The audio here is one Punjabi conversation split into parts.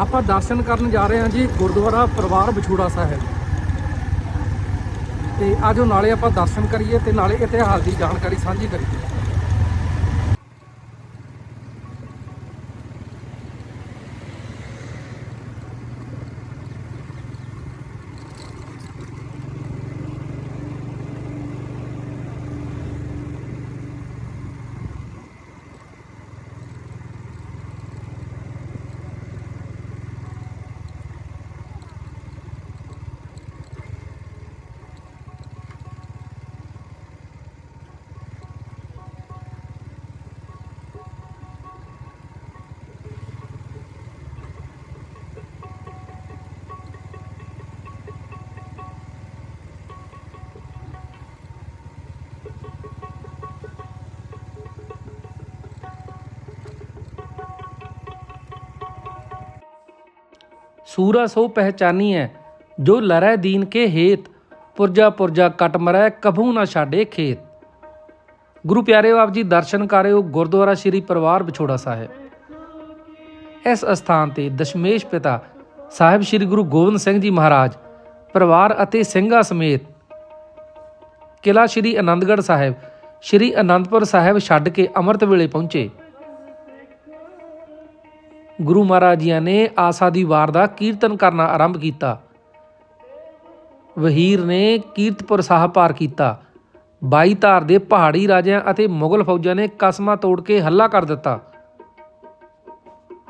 ਆਪਾਂ ਦਰਸ਼ਨ ਕਰਨ ਜਾ ਰਹੇ ਹਾਂ ਜੀ ਗੁਰਦੁਆਰਾ ਪਰਿਵਾਰ ਵਿਛੋੜਾ ਸਾਹਿਬ। ਤੇ ਆਜੋ ਨਾਲੇ ਆਪਾਂ ਦਰਸ਼ਨ ਕਰੀਏ ਤੇ ਨਾਲੇ ਇਤਿਹਾਸ ਦੀ ਜਾਣਕਾਰੀ ਸਾਂਝੀ ਕਰੀਏ। ਸੂਰਾ ਸੋ ਪਹਿਚਾਨੀਐ ਜੋ ਲਰੈ ਦੀਨ ਕੇ ਹੇਤ, ਪੁਰਜਾ ਪੁਰਜਾ ਕਟ ਮਰੈ, ਕਭੂ ਨਾ ਛਾੜੇ ਖੇਤ। ਗੁਰੂ ਪਿਆਰੇ ਆਪ ਜੀ, ਦਰਸ਼ਨ ਕਰਿਓ ਗੁਰਦੁਆਰਾ ਸ੍ਰੀ ਪਰਿਵਾਰ ਵਿਛੋੜਾ ਸਾਹਿਬ। ਇਸ ਅਸਥਾਨ ਤੇ ਦਸ਼ਮੇਸ਼ ਪਿਤਾ ਸਾਹਿਬ ਸ੍ਰੀ ਗੁਰੂ ਗੋਬਿੰਦ ਸਿੰਘ ਜੀ ਮਹਾਰਾਜ, ਪਰਿਵਾਰ ਅਤੇ ਸਿੰਘਾਂ ਸਮੇਤ ਕਿਲਾ ਸ੍ਰੀ ਆਨੰਦਗੜ੍ਹ ਸਾਹਿਬ, ਸ੍ਰੀ ਅਨੰਦਪੁਰ ਸਾਹਿਬ ਛੱਡ ਕੇ ਅੰਮ੍ਰਿਤ ਵੇਲੇ ਪਹੁੰਚੇ। ਗੁਰੂ ਮਹਾਰਾਜ ਜੀ ਨੇ ਆਸਾ ਦੀ ਵਾਰ ਦਾ ਕੀਰਤਨ ਕਰਨਾ ਆਰੰਭ ਕੀਤਾ। ਵਹੀਰ ਨੇ ਕੀਰਤਪੁਰ ਸਾਹਿਬ ਪਾਰ ਕੀਤਾ। ਬਾਈ ਧਾਰ ਦੇ ਪਹਾੜੀ ਰਾਜਿਆਂ ਅਤੇ ਮੁਗਲ ਫੌਜਾਂ ਨੇ ਕਸਮਾਂ ਤੋੜ ਕੇ ਹੱਲਾ ਕਰ ਦਿੱਤਾ।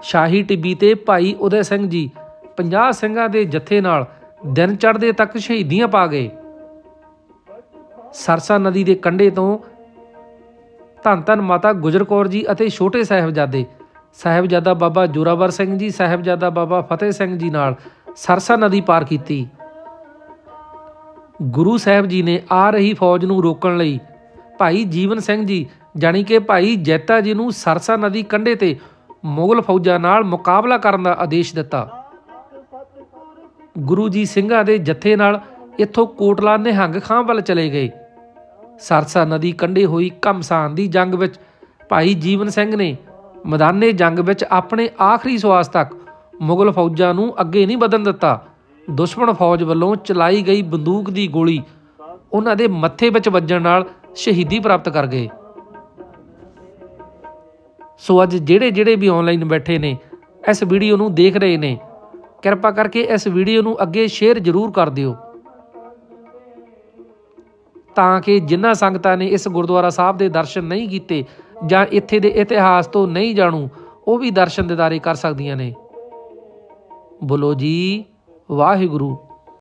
ਸ਼ਾਹੀ ਟਿੱਬੀ ਤੇ ਭਾਈ ਉਦੈ ਸਿੰਘ ਜੀ 50 ਸਿੰਘਾਂ ਦੇ ਜਥੇ ਨਾਲ ਦਿਨ ਚੜ੍ਹਦੇ ਤੱਕ ਸ਼ਹੀਦੀਆਂ ਪਾ ਗਏ। ਸਰਸਾ ਨਦੀ ਦੇ ਕੰਢੇ ਤੋਂ ਧੰਨ ਧੰਨ ਮਾਤਾ ਗੁਜਰ ਕੌਰ ਜੀ ਅਤੇ ਛੋਟੇ ਸਾਹਿਬਜ਼ਾਦੇ ਸਾਹਿਬਜ਼ਾਦਾ ਬਾਬਾ ਜੋਰਾਵਰ ਸਿੰਘ ਜੀ, ਸਾਹਿਬਜ਼ਾਦਾ ਬਾਬਾ ਫਤਿਹ ਸਿੰਘ ਜੀ ਨਾਲ ਸਰਸਾ ਨਦੀ ਪਾਰ ਕੀਤੀ। ਗੁਰੂ ਸਾਹਿਬ ਜੀ ਨੇ ਆ ਰਹੀ ਫੌਜ ਨੂੰ ਰੋਕਣ ਲਈ ਭਾਈ ਜੀਵਨ ਸਿੰਘ ਜੀ, ਜਾਣੀ ਕਿ ਭਾਈ ਜੈਤਾ ਜੀ ਨੂੰ ਸਰਸਾ ਨਦੀ ਕੰਢੇ ਤੇ ਮੁਗਲ ਫੌਜਾਂ ਨਾਲ ਮੁਕਾਬਲਾ ਕਰਨ ਦਾ ਆਦੇਸ਼ ਦਿੱਤਾ। ਗੁਰੂ ਜੀ ਸਿੰਘਾਂ ਦੇ ਜੱਥੇ ਨਾਲ ਇੱਥੋਂ ਕੋਟਲਾ ਨਿਹੰਗ ਖਾਂ ਵੱਲ ਚਲੇ ਗਏ। ਸਰਸਾ ਨਦੀ ਕੰਢੇ ਹੋਈ ਘਮਸਾਨ ਦੀ ਜੰਗ ਵਿੱਚ ਭਾਈ ਜੀਵਨ ਸਿੰਘ ਨੇ ਮੈਦਾਨੇ ਜੰਗ ਵਿੱਚ ਆਪਣੇ ਆਖਰੀ ਸਵਾਸ ਤੱਕ ਮੁਗਲ ਫੌਜਾਂ ਨੂੰ ਅੱਗੇ ਨਹੀਂ ਵਧਣ ਦਿੱਤਾ। ਦੁਸ਼ਮਣ ਫੌਜ ਵੱਲੋਂ ਚਲਾਈ ਗਈ ਬੰਦੂਕ ਦੀ ਗੋਲੀ ਉਹਨਾਂ ਦੇ ਮੱਥੇ ਵਿੱਚ ਵੱਜਣ ਨਾਲ ਸ਼ਹੀਦੀ ਪ੍ਰਾਪਤ ਕਰ ਗਏ। ਸੋ ਅੱਜ ਜਿਹੜੇ ਜਿਹੜੇ ਵੀ ਆਨਲਾਈਨ ਬੈਠੇ ਨੇ, ਇਸ ਵੀਡੀਓ ਨੂੰ ਦੇਖ ਰਹੇ ਨੇ, ਕਿਰਪਾ ਕਰਕੇ ਇਸ ਵੀਡੀਓ ਨੂੰ ਅੱਗੇ ਸ਼ੇਅਰ ਜ਼ਰੂਰ ਕਰ ਦਿਓ। ਤਾਂ ਕਿ ਜਿਨ੍ਹਾਂ ਸੰਗਤਾਂ ਨੇ ਇਸ ਗੁਰਦੁਆਰਾ ਸਾਹਿਬ ਦੇ ਦਰਸ਼ਨ ਨਹੀਂ ਕੀਤੇ ਜਾਂ ਇੱਥੇ ਦੇ ਇਤਿਹਾਸ ਤੋਂ ਨਹੀਂ ਜਾਣੂ, ਉਹ ਵੀ ਦਰਸ਼ਨ ਦਿਦਾਰੇ ਕਰ ਸਕਦੀਆਂ ਨੇ। ਬੋਲੋ ਜੀ, ਵਾਹਿਗੁਰੂ।